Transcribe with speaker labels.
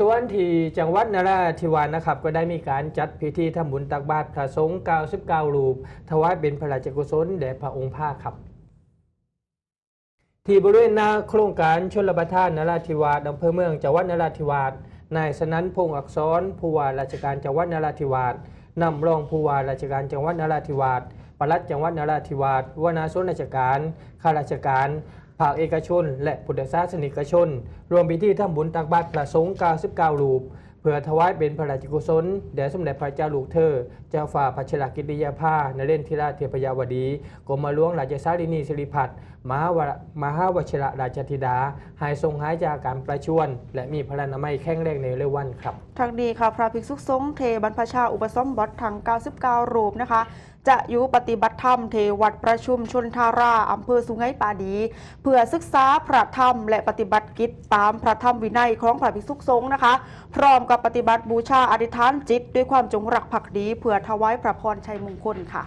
Speaker 1: ส่วนที่จังหวัดนราธิวาสนะครับก็ได้มีการจัดพิธีทำบุญตักบาตรพระสงฆ์99รูป ถวายเป็นพระราชกุศลแด่พระองค์พระครับ ที่บริเวณหน้าโครงการชลประทานนราธิวาสอำเภอเมืองจังหวัดนราธิวาสนายสนันพงษ์อักษรผู้ว่าราชการจังหวัดนราธิวาสนำรองผู้ว่าราชการจังหวัดนราธิวาสปลัดจังหวัดนราธิวาสวนาส่วนราชการข้าราชการ ภาคเอกชน และพุทธศาสนิกชน รวมพิธีทำบุญตักบาตรประสงค์99รูป พื่อถวายเป็นพระราชกุศลแด่สมเด็จพระเจ้าลูกเธอ เจ้าฝ่าพัชรกิติยาภานเรนทิราชเทพยาวดีกรมหลวงราชสารินีสิริพัฒน์มหาวมหาวชิระราชธิดา หายทรงหายจากการประชวรและมีพระนามัยแข็งแรงในเร็ววันครับ
Speaker 2: ทางนี้ค่ะพระภิกษุสงฆ์เทบรรพชาอุปสมบททั้ง99 รูปนะคะจะอยู่ปฏิบัติธรรมเทวัดประชุมชนทาราอำเภอสุไหงปาดี เพื่อศึกษาพระธรรมและปฏิบัติกิจตามพระธรรมวินัยของพระภิกษุสงฆ์นะคะ พร้อมกักับปฏิบัติบูชาอธิษฐานจิต ด้วยความจงรักภักดีเพื่อถวายพระพรชัยมงคลค่ะ